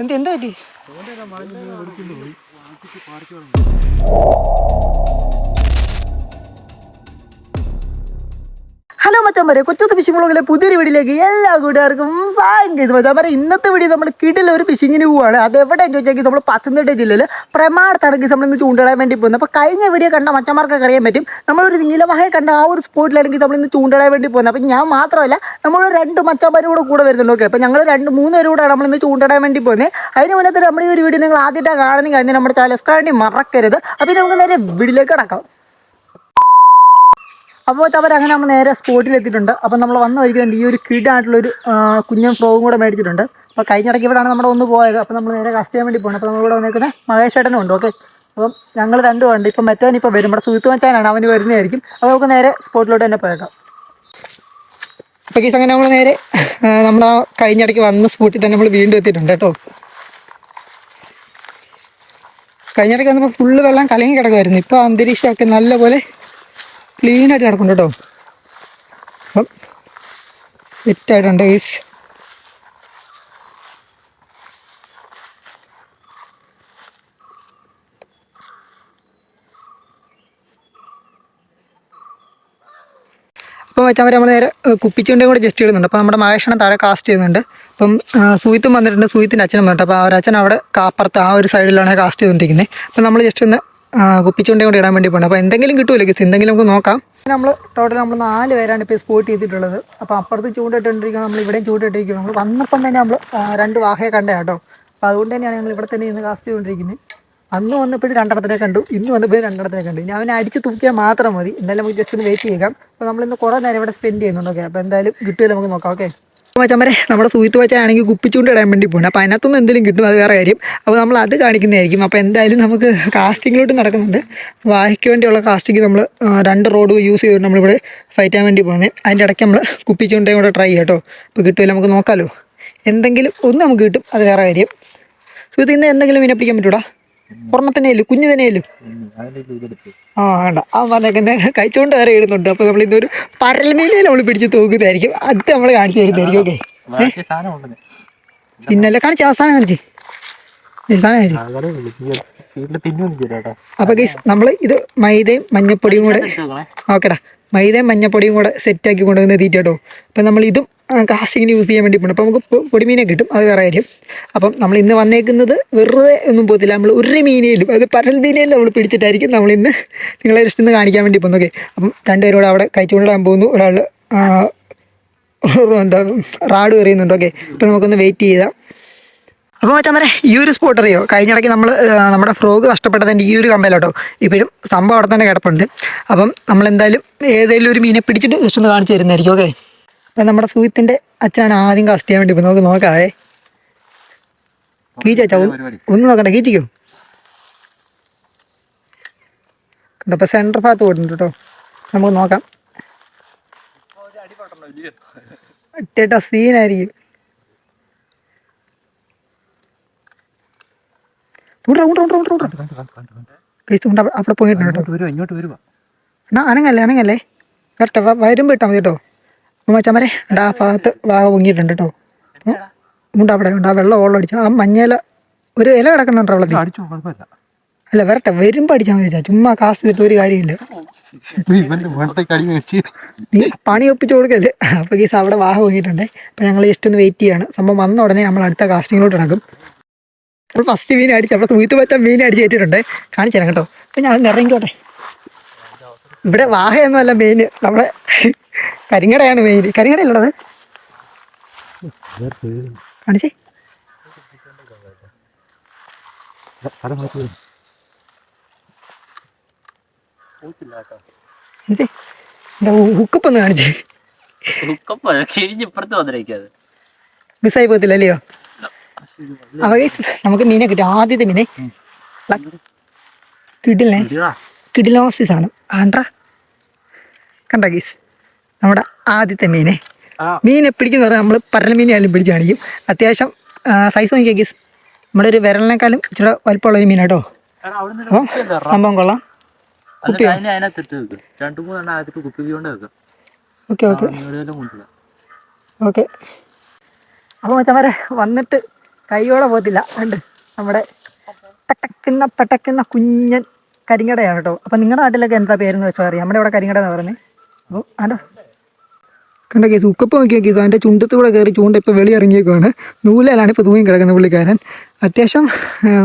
എന്ത് എന്താ പറ്റി? ഹലോ മച്ചാൻ കൊച്ചത്ത് ഫിഷിംഗ് ബ്ലോഗിലെ പുതിയൊരു വീഡിയോയിലേക്ക് എല്ലാ കൂട്ടുകാർക്കും സാങ്കേതിക പറയാം ഇന്നത്തെ വീഡിയോ നമ്മൾ കിടില ഒരു ഫിഷിങ്ങിന് പോവാണ്. അത് എവിടെ ചോദിച്ചാൽ നമ്മൾ പത്തനംതിട്ട ജില്ലയിൽ പ്രമാണത്താണെങ്കിൽ നമ്മൾ ഇന്ന് ചൂണ്ടിടാൻ വേണ്ടി പോകുന്നത് അപ്പോൾ കഴിഞ്ഞ വീഡിയോ കണ്ട മച്ചന്മാർക്കൊക്കെ അറിയാൻ പറ്റും. നമ്മളൊരു നീലവഹയെ കണ്ട ആ ഒരു സ്പോട്ടിലാണെങ്കിൽ നമ്മൾ ഇന്ന് ചൂണ്ടിടാൻ വേണ്ടി പോകുന്നത്. അപ്പോൾ ഞാൻ മാത്രമല്ല നമ്മൾ രണ്ട് മച്ചന്മാരും കൂടെ കൂടെ വരുന്നുണ്ട്. ഓക്കെ അപ്പോൾ ഞങ്ങൾ രണ്ട് മൂന്ന് പേരും നമ്മൾ ഇന്ന് ചൂണ്ടിടാൻ വേണ്ടി പോകുന്നത്. അതിന് മുന്നേ തന്നെ നമ്മൾ ഈ ഒരു വീഡിയോ നിങ്ങൾ ആദ്യമായിട്ടാണ് കാണുന്നെങ്കിൽ അതിന് നമ്മുടെ ചാനൽ സബ്സ്ക്രൈബ് മറക്കരുത്. അപ്പോൾ നമുക്ക് നേരെ വീഡിയോയിലേക്ക് കടക്കാം. അപ്പോൾ അങ്ങനെ നമ്മൾ നേരെ സ്പോട്ടിൽ എത്തിയിട്ടുണ്ട് അപ്പോൾ നമ്മൾ വന്ന വഴിക്കുന്നുണ്ട് ഈ ഒരു കിഡായിട്ടുള്ളൊരു കുഞ്ഞൻ ഫ്രോഗും കൂടെ മേടിച്ചിട്ടുണ്ട്. അപ്പോൾ കഴിഞ്ഞ ഇടയ്ക്ക് ഇവിടെയാണ് നമ്മുടെ ഒന്ന് പോയത്. അപ്പോൾ നമ്മൾ നേരെ കസ്റ്റ് ചെയ്യാൻ വേണ്ടി പോകണം അപ്പോൾ നമ്മളിവിടെ വന്നേക്കുന്നത് മഹേഷ് ഏട്ടനും ഉണ്ട്. ഓക്കെ. അപ്പം ഞങ്ങൾ രണ്ടും ഉണ്ട് ഇപ്പം മറ്റവൻ ഇപ്പോൾ വരും. നമ്മുടെ സുഹൃത്ത് മച്ചാനാണ്. അവന് വരുന്നതായിരിക്കും. അപ്പോൾ നമുക്ക് നേരെ സ്പോട്ടിലോട്ട് തന്നെ പോയേക്കാം. അപ്പോൾ കേസ് അങ്ങനെ നമ്മൾ നേരെ നമ്മൾ ആ കഴിഞ്ഞ ഇടയ്ക്ക് വന്ന സ്പോട്ടിൽ തന്നെ നമ്മൾ വീണ്ടും എത്തിയിട്ടുണ്ട് കേട്ടോ. കഴിഞ്ഞിടയ്ക്ക് വന്നപ്പോൾ ഫുള്ള് വെള്ളം കലങ്ങി കിടക്കുമായിരുന്നു ഇപ്പോൾ അന്തരീക്ഷമൊക്കെ നല്ലപോലെ ക്ലീൻ ആയിട്ട് കിടക്കുന്നുണ്ട് കേട്ടോ അപ്പം സെറ്റായിട്ടുണ്ട് ഗൈസ് അപ്പോൾ വെച്ചാൽ നമ്മൾ നേരെ കുപ്പിച്ചുകൊണ്ടും കൂടെ ജസ്റ്റ് ഇടുന്നുണ്ട്. അപ്പോൾ നമ്മുടെ മഹേഷണം താഴെ കാസ്റ്റ് ചെയ്യുന്നുണ്ട്. അപ്പം സൂയിത്തും വന്നിട്ടുണ്ട് സൂയിത്തിന്റെ അച്ഛനും വന്നിട്ട് അപ്പോൾ അവരച്ഛൻ അവിടെ കാപ്പുറത്ത് ആ ഒരു സൈഡിലാണ് കാസ്റ്റ് ചെയ്തുകൊണ്ടിരിക്കുന്നത് അപ്പോൾ നമ്മൾ ജസ്റ്റ് ഒന്ന് കുപ്പിച്ചുണ്ടയും കൊണ്ട് ഇടാൻ വേണ്ടി പോകണം അപ്പോൾ എന്തെങ്കിലും കിട്ടുമല്ലോ ഗസ് എന്തെങ്കിലും നമുക്ക് നോക്കാം. നമ്മൾ ടോട്ടൽ നമ്മൾ നാല് പേരാണ് ഇപ്പോൾ സ്പോട്ട് ചെയ്തിട്ടുള്ളത്. അപ്പോൾ അപ്പുറത്ത് ചൂണ്ടിട്ടുണ്ടിരിക്കുന്നത് നമ്മൾ ഇവിടെയും ചൂണ്ടിട്ടിരിക്കുന്നത് നമ്മൾ വന്നപ്പം തന്നെ നമ്മൾ രണ്ട് വാഹയെ കണ്ടേ കേട്ടോ. അപ്പോൾ അതുകൊണ്ട് തന്നെയാണ് ഞങ്ങൾ ഇവിടെ തന്നെ ഇന്ന് കാസ്റ്റ് ചെയ്തുകൊണ്ടിരിക്കുന്നത് അന്ന് വന്നപ്പോഴും രണ്ടെണ്ണത്തിനെ കണ്ടു. ഇന്ന് വന്നപ്പോഴും രണ്ടെണ്ണത്തിനെ കണ്ടു. ഞാൻ അവനെ അടിച്ച് തൂക്കിയാൽ മാത്രം മതി. എന്തായാലും നമുക്ക് ജസ്റ്റ് ഒന്ന് വെയിറ്റ് ചെയ്യാം അപ്പോൾ നമ്മളിന്ന് കുറേ നേരം ഇവിടെ സ്പെൻഡ് ചെയ്യുന്നുണ്ട്. ഓക്കെ അപ്പോൾ എന്തായാലും കിട്ടുമല്ലോ നമുക്ക് നോക്കാം. ഓക്കെ മച്ചമ്മരെ നമ്മുടെ സൂയിത്ത് വച്ചാണെങ്കിൽ കുപ്പിച്ചുകൊണ്ട് ഇടാൻ വേണ്ടി പോകണം അപ്പോൾ അതിനകത്തൊന്നും എന്തെങ്കിലും കിട്ടും അത് വേറെ കാര്യം. അപ്പോൾ നമ്മൾ അത് കാണിക്കുന്നതായിരിക്കും. അപ്പോൾ എന്തായാലും നമുക്ക് കാസ്റ്റിങ്ങിലോട്ട് നടക്കുന്നുണ്ട്. വാഹിക്ക് വേണ്ടിയുള്ള കാസ്റ്റിംഗ് നമ്മൾ രണ്ട് റോഡ് യൂസ് ചെയ്തിട്ട് നമ്മളിവിടെ ഫൈറ്റ് ചെയ്യാൻ വേണ്ടി പോകുന്നത്. അതിന്റെ ഇടയ്ക്ക് നമ്മൾ കുപ്പിച്ചുകൊണ്ടേ കൂടെ ട്രൈ ചെയ്യാം കേട്ടോ. അപ്പോൾ കിട്ടുമല്ലോ നമുക്ക് നോക്കാമല്ലോ എന്തെങ്കിലും ഒന്ന് നമുക്ക് കിട്ടും അത് വേറെ കാര്യം. സുഹൃത്ത് ഇന്ന് എന്തെങ്കിലും മീനെ പിടിക്കാൻ പറ്റൂടാ? ഒരെണ്ണത്തിനേലും കുഞ്ഞു ആ വേണ്ട. ആ പറഞ്ഞേക്കുന്ന കഴിച്ചുകൊണ്ട് വേറെ ഇടുന്നുണ്ട്. അപ്പൊ നമ്മൾ ഇന്നൊരു പരൽമീനെ നമ്മൾ പിടിച്ച് തൂക്കുന്നതായിരിക്കും. അത് നമ്മൾ കാണിച്ചു തരുന്നതായിരിക്കും. ഓക്കെ. പിന്നല്ല കാണിച്ചു അവസാനം കാണിച്ച്. അപ്പൊ ഗൈസ് നമ്മൾ ഇത് മൈദയും മഞ്ഞപ്പൊടിയും കൂടെ ഓക്കെടാ മൈദയും മഞ്ഞപ്പൊടിയും കൂടെ സെറ്റ് ആക്കി കൊണ്ടുവന്ന് തീറ്റ കേട്ടോ. അപ്പം നമ്മൾ ഇതും കാസ്റ്റിങ്ങിന് യൂസ് ചെയ്യാൻ വേണ്ടി പോകണം അപ്പോൾ നമുക്ക് പൊടി പൊടിമീനെ കിട്ടും. അത് വേറെ കാര്യം. അപ്പം നമ്മൾ ഇന്ന് വന്നേക്കുന്നത് വെറുതെ ഒന്നും പോകത്തില്ല. നമ്മൾ ഒരു മീനയിലും അത് പരൽ മീനയിലും നമ്മൾ പിടിച്ചിട്ടായിരിക്കും നമ്മൾ ഇന്ന് നിങ്ങളെ ഇഷ്ടം കാണിക്കാൻ വേണ്ടി പോകുന്നു ഓക്കെ. അപ്പം രണ്ടുപേരോട് അവിടെ കഴിച്ചുകൊണ്ടിടാൻ പോകുന്നു ഒരാൾ എന്താ റാഡ് എറിയുന്നുണ്ട്. ഓക്കെ. അപ്പം നമുക്കൊന്ന് വെയിറ്റ് ചെയ്താൽ അപ്പോൾ മച്ചാൻ വരെ ഈ ഒരു സ്പോട്ട് അറിയോ? കഴിഞ്ഞിടയ്ക്ക് നമ്മൾ നമ്മുടെ ഫ്രോഗ് നഷ്ടപ്പെട്ടതിന്റെ ഈ ഒരു കമ്പയിലോട്ടോ ഇപ്പോഴും സംഭവം അവിടെ തന്നെ കിടപ്പുണ്ട്. അപ്പം നമ്മൾ എന്തായാലും ഏതെങ്കിലും ഒരു മീനെ പിടിച്ചിട്ട് ജസ്റ്റ് ഒന്ന് കാണിച്ചു തരുന്നതായിരിക്കും. ഓക്കെ. അപ്പം നമ്മുടെ സുഹൃത്തിന്റെ അച്ഛനാണ് ആദ്യം കാസ്റ്റ് ചെയ്യാൻ വേണ്ടി നമുക്ക് നോക്കാവേ. കീച്ച ഒന്ന് നോക്കണ്ട കീച്ചിക്കോ കണ്ടപ്പോൾ സെന്റർ ഭാഗത്ത് പോയിട്ടുണ്ട് കേട്ടോ നമുക്ക് നോക്കാം. ചേട്ടാ സീനായിരിക്കും അവിടെ- പോയിട്ടുണ്ട് കേട്ടോ അനങ്ങല്ലേ അനങ്ങല്ലേ? കറക്റ്റ് വരുമ്പോൾ ഇട്ടാൽ മതി കേട്ടോ മച്ചമരെ ആ ഭാഗത്ത് വാഗ പൊങ്ങിയിട്ടുണ്ട് കേട്ടോ അപ്പോൾ ഉണ്ട് അവിടെ ഉണ്ട് ആ വെള്ളം ഓളം അടിച്ചു. ആ മഞ്ഞയില ഒരു ഇല കിടക്കുന്നുണ്ടോ വെള്ളത്തിൽ അല്ല വരട്ടെ വരുമ്പോൾ അടിച്ചാൽ മതി ചുമ്മാ കാസ്റ്റ് ചെയ്തിട്ട് ഒരു കാര്യമില്ല. പണി ഒപ്പിച്ചു കൊടുക്കല്ലേ? അപ്പോൾ കേസ് അവിടെ വാഹ പോയിട്ടുണ്ട് അപ്പോൾ ഞങ്ങൾ ജസ്റ്റ് ഒന്ന് വെയിറ്റ് ചെയ്യാണ്. സംഭവം വന്ന ഉടനെ നമ്മൾ അടുത്ത കാസ്റ്റിങ്ങിലോട്ട് അപ്പോൾ ഫസ്റ്റ് മീൻ അടിച്ച് അവിടെ സൂത്ത് പറ്റാൻ മീൻ അടിച്ച് കയറ്റിയിട്ടുണ്ട്. കാണിച്ചു തരാം കേട്ടോ. അപ്പം ഞാൻ ഇറങ്ങിക്കോട്ടെ. ഇവിടെ വാഹയൊന്നുമല്ല മെയിൻ നമ്മുടെ കരിങ്ങടയാണ് മെയിൻ കരിങ്ങടയല്ലത് കാണിച്ചേ. ഹുക്കപ്പ് ഒന്ന് കാണിച്ചേ. മിസ്സായി പോകത്തില്ല അല്ലയോ? അവ നമുക്ക് മീനെ കിട്ടും. ആദ്യത്തെ മീനെ. കിടിലേ കിടിലോസി സാധനം ആണ്ട കണ്ട ഗീസ് നമ്മുടെ ആദ്യത്തെ മീനെ. മീനെ പിടിക്കുന്ന പറഞ്ഞാൽ നമ്മൾ പരൽ മീനായാലും പിടിച്ച് കാണിക്കും. അത്യാവശ്യം സൈസ് നോക്കിയാൽ ഗീസ് നമ്മുടെ ഒരു വിരലിനേക്കാളും ഇച്ചിരി വലിപ്പമുള്ള ഒരു മീനാട്ടോ. അപ്പം സംഭവം കൊള്ളാം. കുപ്പി ഓക്കെ ഓക്കെ. ഓക്കെ. അപ്പോൾ മച്ചന്മാരെ വന്നിട്ട് കൈയോടെ പോകത്തില്ല. കണ്ട് നമ്മുടെ പെട്ടക്കുന്ന പെട്ടക്കുന്ന കുഞ്ഞൻ കരിങ്കടയാണ് കേട്ടോ. അപ്പൊ നിങ്ങളുടെ നാട്ടിലൊക്കെ എന്താ പേരെന്ന് വെച്ചാൽ അറിയാം. നമ്മുടെ ഇവിടെ കരിങ്കട എന്ന് പറയുന്നത് അപ്പോൾ ആണ്ടോ? കണ്ട കേസ് ഉക്കപ്പ് നോക്കിയ കേസ് അതിന്റെ ചുണ്ടത്തൂടെ കയറി ചൂണ്ട ഇപ്പോൾ വെളി ഇറങ്ങിയേക്കുവാണ്. നൂലിലാണ് ഇപ്പോൾ തൂങ്ങി കിടക്കുന്നത് പുള്ളിക്കാരൻ. അത്യാവശ്യം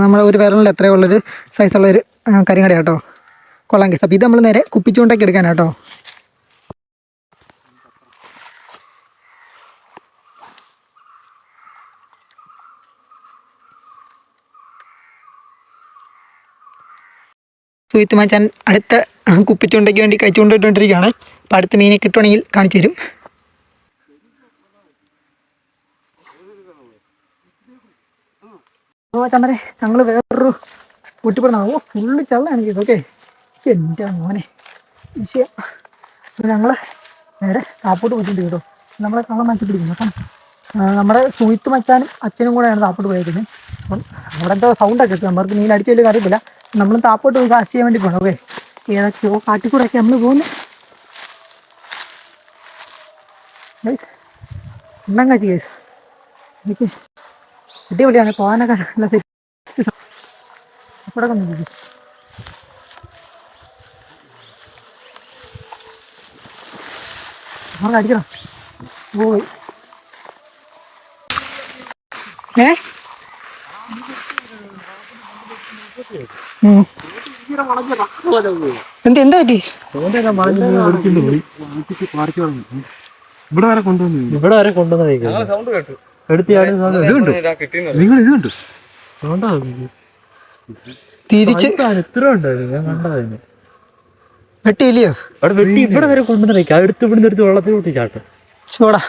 നമ്മുടെ ഒരു വിരലിൽ എത്രയുള്ളൊരു സൈസുള്ളൊരു കരിങ്കട കേട്ടോ. കൊള്ളാം കേസ് അപ്പോൾ ഇത് നമ്മൾ നേരെ കുപ്പിച്ചൂണ്ടൊക്കെ എടുക്കാനാട്ടോ സുഹിത്ത് മച്ചാൻ അടുത്ത കുപ്പിച്ചുണ്ടയ്ക്ക് വേണ്ടി കഴിച്ചുകൊണ്ടിട്ടുകൊണ്ടിരിക്കുകയാണ് അപ്പോൾ അടുത്ത മീനെ കിട്ടുവാണെങ്കിൽ കാണിച്ചു തരും. ചമ്മരെ ഞങ്ങൾ വേറൊരു കുട്ടിപ്പെടുന്ന ഓ ഫുള്ള് ചള്ളാണ് ചെയ്തത് ഓക്കെ. എന്റെ മോനെ. വിഷയം ഞങ്ങൾ നേരെ കാപ്പോട്ട് പോയിട്ടുണ്ട് കേട്ടോ. നമ്മളെ കള്ളം മാറ്റി പിടിക്കുന്നു അപ്പം ആ, നമ്മുടെ സുഹിത്ത് മച്ചാനും അച്ഛനും കൂടെയാണ് താപ്പോട്ട് പോയിരിക്കുന്നത് അപ്പം അവിടെ എന്തോ സൗണ്ടൊക്കെ എത്തും നമ്മൾക്ക് മീൻ അടിച്ചു വലിയ അറിയത്തില്ല നമ്മൾ താപ്പോട്ട് പോയി കാസ്റ്റ് ചെയ്യാൻ വേണ്ടി പോകണം ഓക്കെ ഏതൊക്കെയോ കാട്ടിക്കൂടെയൊക്കെ നമ്മൾ പോകുന്നു. ഉണ്ടങ്ങാച്ചി കേസ് എനിക്ക് അടിപൊളിയാണ്. പോകാനൊക്കെ നല്ല ഇവിടെ അടിക്കണം. പോയി. ഏ. എന്ത് എന്താ പറ്റി? ഇവിടെ വരെ കൊണ്ടുവന്നു ഇവിടെ വരെ കൊണ്ടുവന്നു നിങ്ങൾ ഇതുണ്ട്. തിരിച്ച് ഇത്ര ഉണ്ടായിരുന്നു ഞാൻ കണ്ടതായിരുന്നു വെട്ടിയില്ലയോ? അവിടെ വെട്ടി ഇവിടെ വരെ കൊണ്ടുവന്ന അടുത്ത് ഇവിടുന്ന് എടുത്ത് വെള്ളത്തിൽ കൂട്ടി ചാട്ടം. ചൂടാ.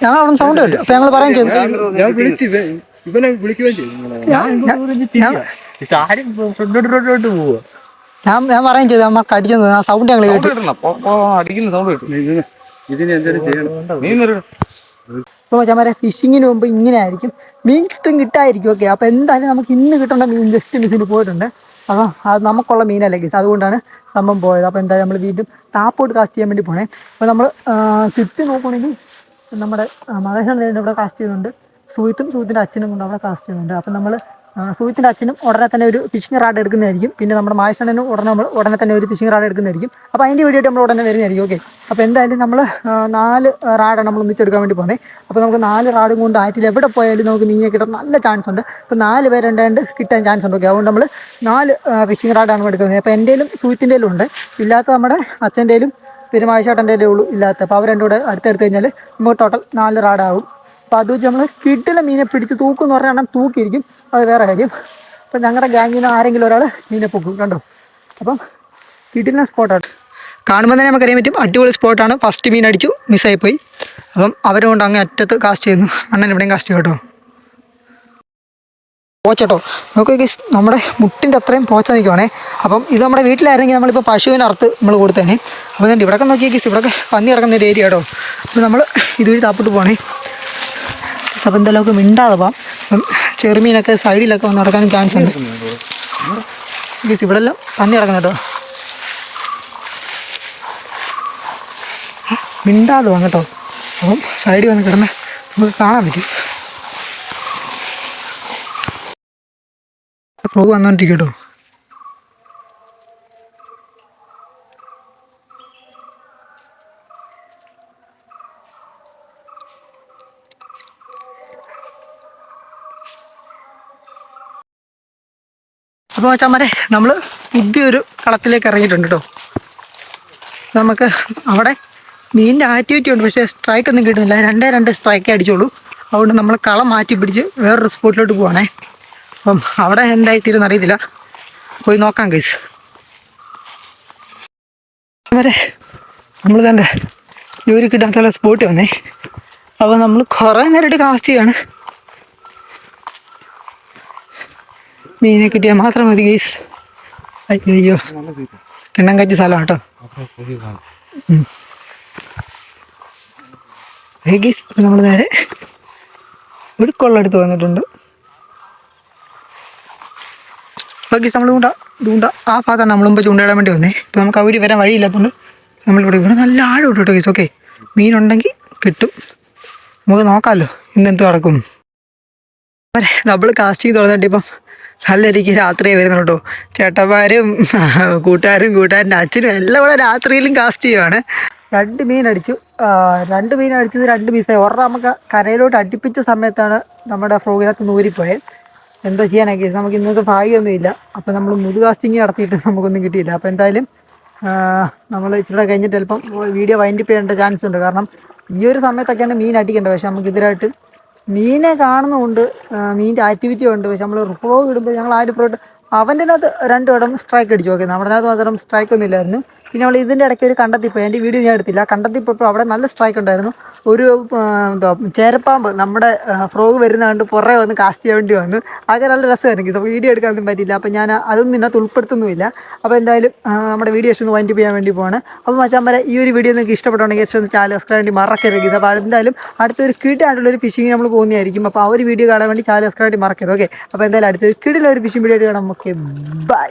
ഞങ്ങൾ അവിടെ. സൗണ്ട് കേട്ടു. അപ്പൊ ഞങ്ങൾ പറയാൻ ചെയ്തു. ഞാൻ വിളിച്ചു ഇവനെ വിളിക്കുകയും ചെയ്തു നിങ്ങളെ. ഞാൻ- ഞാൻ ഞാൻ പറയാൻ ചെയ്തു. നമ്മൾക്ക് അടിച്ചത് സൗണ്ട് ഞങ്ങൾ കേട്ടു. അടിക്കുന്ന സൗണ്ട് കിട്ടും. ഇതിന് ഇതിന് എന്തെങ്കിലും ചെയ്യണം. നിറ ഇപ്പോൾ മച്ചാമാരെ ഫിഷിങ്ങിന് മുമ്പ് ഇങ്ങനെ ആയിരിക്കും മീൻ കിട്ടും കിട്ടായിരിക്കും ഓക്കെ അപ്പോൾ എന്തായാലും നമുക്ക് ഇന്ന് കിട്ടേണ്ട മീൻ ജസ്റ്റ് മിസ്സിന് പോയിട്ടുണ്ട്. അപ്പോൾ അത് നമുക്കുള്ള മീനല്ലേ ഗീസ് അതുകൊണ്ടാണ് സംഭവം പോയത്. അപ്പോൾ എന്തായാലും നമ്മൾ വീണ്ടും താപ്പോട്ട് കാസ്റ്റ് ചെയ്യാൻ വേണ്ടി പോണേ. അപ്പോൾ നമ്മൾ ചുറ്റി നോക്കുകയാണെങ്കിൽ നമ്മുടെ മഹേഷൻ ഇവിടെ കാസ്റ്റ് ചെയ്യുന്നുണ്ട്. സുഹൃത്തും സുഹിത്തിന്റെ അച്ഛനും കൊണ്ട് അവിടെ കാസ്റ്റ് ചെയ്യുന്നുണ്ട്. അപ്പൊ നമ്മൾ സുഹിത്തിന്റെ അച്ഛനും ഉടനെ തന്നെ ഒരു ഫിഷിംഗ് റാഡ് എടുക്കുന്നതായിരിക്കും. പിന്നെ നമ്മുടെ മായസണ്ണനും ഉടനെ നമ്മൾ ഉടനെ തന്നെ ഒരു ഫിഷിംഗ് റാഡ് എടുക്കുന്നതായിരിക്കും. അപ്പോൾ അതിന്റെ വീഡിയോ നമ്മൾ ഉടനെ വരുന്നതായിരിക്കും ഓക്കെ അപ്പോൾ എന്തായാലും നമ്മൾ നാല് റാഡാണ് നമ്മൾ ഒന്നിച്ചെടുക്കാൻ വേണ്ടി പോകുന്നത് അപ്പോൾ നമുക്ക് നാല് റാഡും കൊണ്ട് ആറ്റിൽ എവിടെ പോയാലും നമുക്ക് മീനെ കിട്ടാൻ നല്ല ചാൻസ് ഉണ്ട്. അപ്പോൾ നാല് പേരുണ്ടായിട്ട് കിട്ടാൻ ചാൻസ് ഉണ്ട് ഓക്കെ അതുകൊണ്ട് നമ്മൾ നാല് ഫിഷിംഗ് റാഡാണ് എടുക്കുന്നത്. അപ്പോൾ എന്റെയിലും സുഹൃത്തിന്റെയിലും ഉണ്ട്. ഇല്ലാത്ത നമ്മുടെ അച്ഛന്റെയിലും പിന്നെ മായശാട്ടന്റെ ഉള്ളൂ ഇല്ലാത്ത. അപ്പോൾ അവർ രണ്ടും കൂടെ അടുത്തെടുത്ത് കഴിഞ്ഞാൽ നമുക്ക് ടോട്ടൽ നാല് റാഡാവും അപ്പോൾ അത് വെച്ച് നമ്മൾ കിട്ടിലെ മീനെ പിടിച്ച് തൂക്കും എന്ന് പറഞ്ഞാൽ തൂക്കിയിരിക്കും. അത് വേറെ കാര്യം. അപ്പം ഞങ്ങളുടെ ഗ്യാങ്ങിൽ നിന്ന് ആരെങ്കിലും ഒരാൾ മീനെ പൊക്കും കണ്ടോ? അപ്പം കിട്ടിലെ സ്പോട്ടാണ് കാണുമ്പോൾ തന്നെ നമുക്കറിയാൻ പറ്റും. അടിപൊളി സ്പോട്ടാണ് ഫസ്റ്റ് മീൻ അടിച്ചു മിസ്സായി പോയി. അപ്പം അവരെ കൊണ്ട് അങ്ങ് അറ്റത്ത് കാസ്റ്റ് ചെയ്യുന്നു. അണ്ണൻ ഇവിടെയും കാസ്റ്റ് ചെയ്യും കേട്ടോ. പോച്ചട്ടോ നോക്കി നമ്മുടെ മുട്ടിന്റെ അത്രയും പോച്ച നിൽക്കുവാണേ അപ്പം ഇത് നമ്മുടെ വീട്ടിലായിരുന്നെങ്കിൽ നമ്മളിപ്പോൾ പശുവിന് അറുത്ത് നമ്മൾ കൊടുത്തേനെ. അപ്പോൾ എന്നിട്ട് ഇവിടെയൊക്കെ നോക്കിയ ഗൈസ് ഇവിടെയൊക്കെ പന്നി കിടക്കുന്ന ഒരു ഏരിയ കേട്ടോ. അപ്പോൾ നമ്മൾ ഇതുവഴി താപ്പിട്ട് പോകണേ അപ്പോൾ എന്തെങ്കിലുമൊക്കെ മിണ്ടാതെ പോവാം. അപ്പം ചെറുമീനൊക്കെ സൈഡിലൊക്കെ വന്ന് നടക്കാനും ചാൻസ് ഉണ്ട്. ഗൈസ് ഇവിടെ പന്നി കിടക്കുന്ന കേട്ടോ. മിണ്ടാതെ പോകാം കേട്ടോ. അപ്പം സൈഡിൽ വന്ന് കിടന്ന് നമുക്ക് കാണാൻ പറ്റും. പ്രൂവ് വന്നോണ്ടിരിക്കും കേട്ടോ. അപ്പോൾ മച്ചാമാരെ നമ്മൾ പുതിയൊരു കളത്തിലേക്ക് ഇറങ്ങിയിട്ടുണ്ട് കേട്ടോ നമുക്ക് അവിടെ മീനിന്റെ ആക്ടിവിറ്റി ഉണ്ട് പക്ഷേ സ്ട്രൈക്ക് ഒന്നും കിട്ടുന്നില്ല. രണ്ടേ രണ്ട് സ്ട്രൈക്കേ അടിച്ചോളൂ അതുകൊണ്ട് നമ്മൾ കളം മാറ്റി പിടിച്ച് വേറൊരു സ്പോട്ടിലോട്ട് പോവാണേ. അപ്പം അവിടെ എന്തായി തീരുന്ന അറിയത്തില്ല. പോയി നോക്കാം കേസ് വരെ നമ്മൾ തന്നെ ജോലി കിട്ടാത്തുള്ള സ്പോട്ട് വന്നേ. അപ്പോൾ നമ്മൾ കുറേ നേരമായിട്ട് കാസ്റ്റ് ചെയ്യാണ്. മീനെ കിട്ടിയാൽ മാത്രം മതി ഗൈസ് അയ്യോ കിണ്ണം കറ്റി സ്ഥലമാണ് കേട്ടോ ഗൈസ് നമ്മൾ നേരെ ഒരു കൊള്ളടുത്ത് വന്നിട്ടുണ്ട്. ബാക്കി നമ്മൾ ചൂണ്ട ചൂണ്ട ആ ഭാഗത്താണ് നമ്മൾ മുമ്പ് ചൂണ്ടയിടാൻ വേണ്ടി വന്നേ. ഇപ്പം നമുക്ക് അവിടെ വരാൻ വഴിയില്ലാത്തതുകൊണ്ട് നമ്മളിവിടെ ഇവിടെ നല്ല ആഴം ഉണ്ട് കേട്ടോ ഗൈസ് ഓക്കെ മീനുണ്ടെങ്കിൽ കിട്ടും. നമുക്ക് നോക്കാമല്ലോ ഇന്ന് എന്ത് നടക്കും. നമ്മൾ കാസ്റ്റിംഗ് തുടങ്ങിയിട്ട് ഇപ്പം നല്ല എനിക്ക് രാത്രിയെ വരുന്നുള്ളൂ. ചേട്ടന്മാരും കൂട്ടുകാരും കൂട്ടുകാരന്റെ അച്ഛനും എല്ലാം കൂടെ രാത്രിയിലും കാസ്റ്റ് ചെയ്യുവാണ്. രണ്ട് മീൻ അടിച്ചു. രണ്ട് മീൻ അടിച്ചത് രണ്ട് പീസായി ഒരെണ്ണം നമുക്ക് കരയിലോട്ട് അടുപ്പിച്ച സമയത്താണ് നമ്മുടെ ഫ്രോഗിനകത്ത് നൂരിപ്പോയത്. എന്താ ചെയ്യാനൊക്കെ നമുക്ക് ഇന്നത്തെ ഭാഗ്യമൊന്നുമില്ല അപ്പോൾ നമ്മൾ മുതു കാസ്റ്റിങ് നടത്തിയിട്ട് നമുക്കൊന്നും കിട്ടിയില്ല. അപ്പോൾ എന്തായാലും നമ്മൾ ഇച്ചിരി കഴിഞ്ഞിട്ട് ചിലപ്പം വീഡിയോ വൈൻഡിപ്പ് ചെയ്യേണ്ട ചാൻസ് ഉണ്ട്. കാരണം ഈ ഒരു സമയത്തൊക്കെയാണ് മീൻ അടിക്കേണ്ടത്. പക്ഷേ നമുക്ക് ഇതിലായിട്ട് മീനെ കാണുന്നുമുണ്ട്. മീന്റെ ആക്ടിവിറ്റി ഉണ്ട്. പക്ഷെ നമ്മൾ ഫ്രോ ഇടുമ്പോൾ ഞങ്ങൾ ആരും ഫ്രോ അവന്റെ അകത്ത് രണ്ടിടം സ്ട്രൈക്ക് അടിച്ചു നോക്കി. നമ്മുടെ അകത്ത് മാത്രം സ്ട്രൈക്ക് ഒന്നും ഇല്ലായിരുന്നു. പിന്നെ നമ്മൾ ഇതിന്റെ ഇടയ്ക്ക് ഒരു കണ്ടെത്തിപ്പോയി. എന്റെ വീഡിയോ ഞാൻ എടുത്തില്ല. കണ്ടെത്തിപ്പോയപ്പോൾ അവിടെ നല്ല സ്ട്രൈക്ക് ഉണ്ടായിരുന്നു. ഒരു എന്താ ചേരപ്പാമ്പ് നമ്മുടെ ഫ്രോഗ് വരുന്ന കണ്ട് പുറകെ വന്ന് കാസ്റ്റ് ചെയ്യാൻ വേണ്ടി വന്നു. അതൊക്കെ നല്ല രസമായിരുന്നു. ഇപ്പോൾ വീഡിയോ എടുക്കാനൊന്നും പറ്റിയില്ല. അപ്പോൾ ഞാൻ അതൊന്നും ഇതിനകത്ത് ഉൾപ്പെടുത്തുന്നുമില്ല. അപ്പോൾ എന്തായാലും നമ്മുടെ വീഡിയോ ഒന്ന് വൈൻഡ് ചെയ്യാൻ വേണ്ടി പോവാണ്. അപ്പോൾ മച്ചാൻ വരെ ഈ ഒരു വീഡിയോ നിങ്ങൾക്ക് ഇഷ്ടപ്പെട്ടുണ്ടെങ്കിൽ ഒന്ന് ചാനൽ സബ്സ്ക്രൈബ് വേണ്ടി മറക്കരുത് അപ്പോൾ എന്തായാലും അടുത്തൊരു കിട്ടായിട്ടുള്ള ഒരു ഫിഷിംഗ് നമ്മൾ പോകുന്നതായിരിക്കും. അപ്പോൾ ആ ഒരു വീഡിയോ കാണാൻ വേണ്ടി ചാനൽ സബ്സ്ക്രൈബ് വേണ്ടി മറക്കരുത് ഓക്കെ അപ്പോൾ എന്തായാലും അടുത്തൊരു കിടിലൊരു ഫിഷിംഗ് വീഡിയോ കാണാം. Okay bye